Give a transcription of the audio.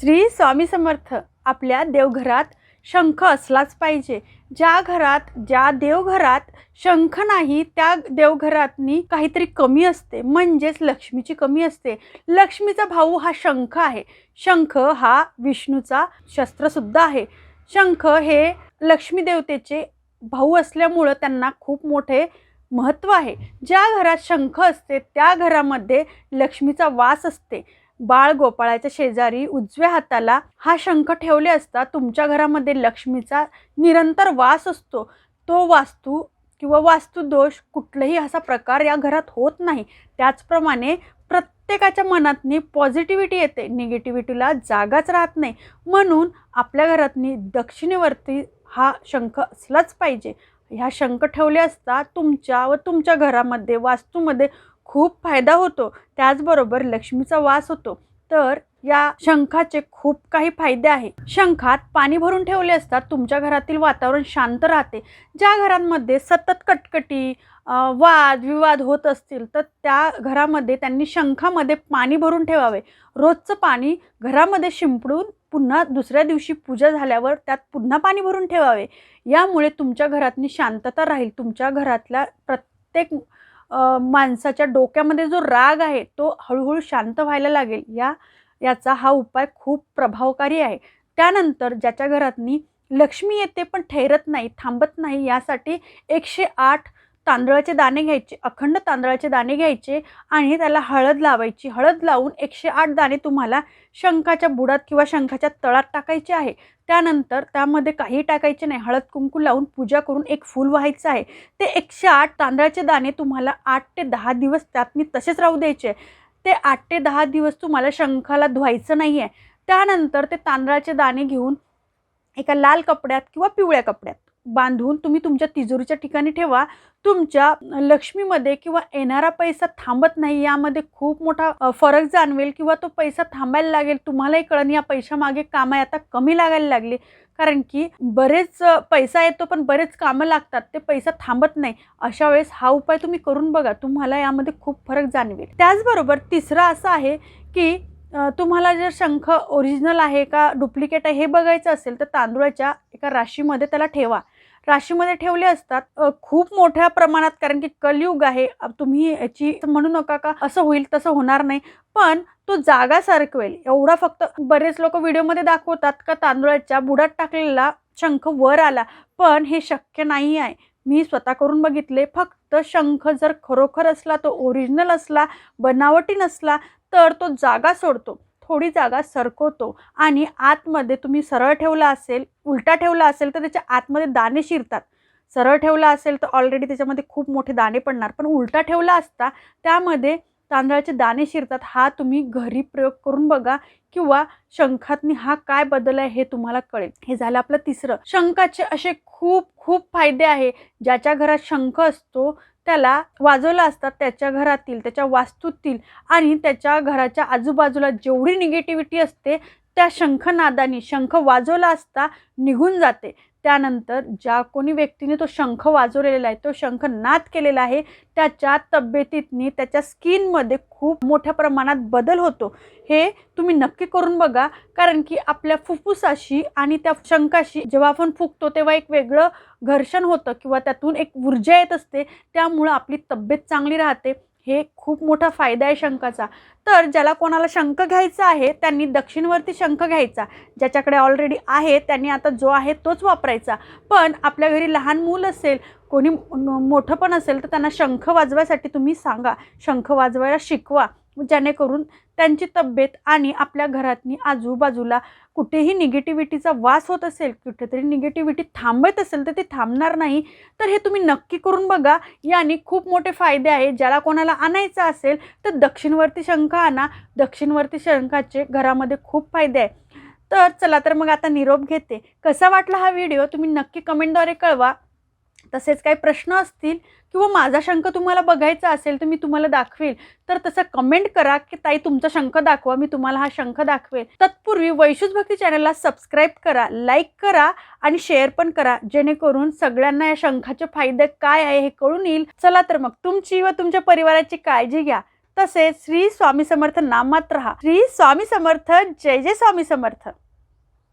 श्री स्वामी समर्थ आपल्या देवघरात शंख असलाच पाहिजे. ज्या घरात ज्या देवघरात शंख नाही त्या देवघरातनी काहीतरी कमी असते. म्हणजेच लक्ष्मीची कमी असते. लक्ष्मीचा भाऊ हा शंख आहे. शंख हा विष्णूचा शस्त्रसुद्धा आहे. शंख हे लक्ष्मी देवतेचे भाऊ असल्यामुळं त्यांना खूप मोठे महत्त्व आहे. ज्या घरात शंख असते त्या घरामध्ये लक्ष्मीचा वास असते. बाळ गोपाळाच्या शेजारी उजव्या हाताला हा शंख ठेवले असता तुमच्या घरामध्ये लक्ष्मीचा निरंतर वास असतो. तो वास्तू किंवा वास्तुदोष कुठलाही असा प्रकार या घरात होत नाही. त्याचप्रमाणे प्रत्येकाच्या मनातनी पॉझिटिव्हिटी येते. निगेटिव्हिटीला जागाच राहत नाही. म्हणून आपल्या घरातनी दक्षिणेवरती हा शंख असलाच पाहिजे. ह्या शंख ठेवले असता तुमच्या व तुमच्या घरामध्ये वास्तूमध्ये खूप फायदा होतो. त्याचबरोबर लक्ष्मीचा वास होतो. तर या शंखाचे खूप काही फायदे आहे शंखात पाणी भरून ठेवले असतात. तुमच्या घरातील वातावरण शांत राहते. ज्या घरांमध्ये सतत कटकटी वाद विवाद होत असतील तर त्या घरामध्ये त्यांनी शंखामध्ये पाणी भरून ठेवावे. रोजचं पाणी घरामध्ये शिंपडून पुन्हा दुसऱ्या दिवशी पूजा झाल्यावर त्यात पुन्हा पाणी भरून ठेवावे. यामुळे तुमच्या घरातनी शांतता राहील. तुमच्या घरातल्या प्रत्येक माणसाच्या डोक्यामध्ये जो राग आहे तो हळूहळू शांत व्हायला लागेल. या याचा हा उपाय खूप प्रभावकारी आहे. त्यानंतर ज्याच्या घरातनी लक्ष्मी येते पण ठेरत नाही थांबत नाही यासाठी एकशे आठ तांदळाचे दाणे घ्यायचे अखंड तांदळाचे दाणे घ्यायचे आणि त्याला हळद लावायची. हळद लावून एकशे आठ दाणे तुम्हाला शंखाच्या बुडात किंवा शंखाच्या तळात टाकायचे आहे. त्यानंतर त्यामध्ये काही टाकायचे नाही. हळद कुंकू लावून पूजा करून एक फूल व्हायचं आहे. ते एकशे आठ तांदळाचे दाणे तुम्हाला आठ ते दहा दिवस त्यातनी तसेच राहू द्यायचे. ते आठ ते दहा दिवस तुम्हाला शंखाला धुवायचं नाही आहे त्यानंतर ते तांदळाचे दाणे घेऊन एका लाल कपड्यात किंवा पिवळ्या कपड्यात बांधून तुम्ही तुमच्या तिजोरीच्या ठिकाणी ठेवा. तुमच्या लक्ष्मीमध्ये किंवा येणारा पैसा थांबत नाही यामध्ये खूप मोठा फरक जाणवेल किंवा तो पैसा थांबायला लागेल. तुम्हालाही कळण या पैशामागे कामं आता कमी लागायला लागली. कारण की बरेच पैसा येतो पण बरेच कामं लागतात. ते पैसा थांबत नाही. अशा वेळेस हा उपाय तुम्ही करून बघा. तुम्हाला यामध्ये खूप फरक जाणवेल. त्याचबरोबर तिसरा असं आहे की तुम्हाला जर शंख ओरिजिनल आहे का डुप्लिकेट आहे हे बघायचं असेल तर तांदूळाच्या एका राशीमध्ये त्याला ठेवा. राशीमध्ये ठेवले असतात खूप मोठ्या प्रमाणात कारण की कलयुग आहे. तुम्ही याची म्हणू नका का असं होईल तसं होणार नाही. पण तो जागा सरकवेल. एवढा फक्त बरेच लोक व्हिडिओमध्ये दाखवतात का तांदूळाच्या बुडात टाकलेला शंख वर आला. पण हे शक्य नाही आहे. मी स्वतः करून बघितले. फक्त शंख जर खरोखर असला तो ओरिजिनल असला बनावटी नसला तर तो जागा सोडतो. थोडी जागा सरकवतो. आणि आतमध्ये तुम्ही सरळ ठेवला असेल उलटा ठेवला असेल तर त्याच्या आतमध्ये दाणे शिरतात. सरळ ठेवला असेल तर ऑलरेडी त्याच्यामध्ये खूप मोठे दाणे पडणार. पण उलटा ठेवला असता त्यामध्ये तांदळाचे दाणे शिरतात. हा तुम्ही घरी प्रयोग करून बघा किंवा शंखातनी हा काय बदल आहे हे तुम्हाला कळेल. हे झालं आपलं तिसरं. शंखाचे असे खूप खूप फायदे आहे. ज्याच्या घरात शंख असतो त्याला वाजवला असतात त्याच्या घरातील त्याच्या वास्तूतील आणि त्याच्या घराच्या आजूबाजूला जेवढी निगेटिव्हिटी असते त्या शंखनादाने शंख वाजवला असता निघून जाते. त्यानंतर ज्या कोणी व्यक्तीने तो शंख वाजवलेला आहे तो शंख नाद केलेला आहे त्याच्या तब्येतीतनी त्याच्या स्किनमध्ये खूप मोठ्या प्रमाणात बदल होतो. हे तुम्ही नक्की करून बघा कारण की आपल्या फुफ्फुसाशी आणि त्या शंखाशी जेव्हा आपण फुकतो तेव्हा एक वेगळं घर्षण होतं किंवा त्यातून एक ऊर्जा येत असते त्यामुळं आपली तब्येत चांगली राहते. हे खूप मोठा फायदा आहे शंखाचा. तर ज्याला कोणाला शंख घ्यायचा आहे त्यांनी दक्षिणवरती शंख घ्यायचा. ज्याच्याकडे ऑलरेडी आहे त्यांनी आता जो आहे तोच वापरायचा. पण आपल्या घरी लहान मूल असेल कोणी मोठं पण असेल तर त्यांना शंख वाजवायसाठी तुम्ही सांगा. शंख वाजवायला शिकवा. जेणेकरून त्यांची तब्येत आणि आपल्या घरातनी आजूबाजूला कुठेही निगेटिव्हिटीचा वास होत असेल कुठेतरी निगेटिव्हिटी थांबत असेल तर ती थांबणार नाही. तर हे तुम्ही नक्की करून बघा. याने खूप मोठे फायदे आहे. ज्याला कोणाला आणायचं असेल तर दक्षिणवर्ती शंख आणा. दक्षिणवर्ती शंखाचे घरामध्ये खूप फायदे आहे. तर चला तर मग आता निरोप घेते. कसा वाटला हा व्हिडिओ तुम्ही नक्की कमेंटद्वारे कळवा. तसेच काही प्रश्न असतील किंवा माझा शंख तुम्हाला बघायचा असेल तर मी तुम्हाला दाखवेल. तर तसं कमेंट करा की ताई तुमचा शंख दाखवा मी तुम्हाला हा शंख दाखवेल. तत्पूर्वी वैशुज भक्ती चॅनलला सबस्क्राईब करा लाईक करा आणि शेअर पण करा. जेणेकरून सगळ्यांना या शंखाचे फायदे काय आहे हे कळून येईल. चला तर मग तुमची व तुमच्या परिवाराची काळजी घ्या. तसेच श्री स्वामी समर्थ नामात राहा. श्री स्वामी समर्थ जय जय स्वामी समर्थ.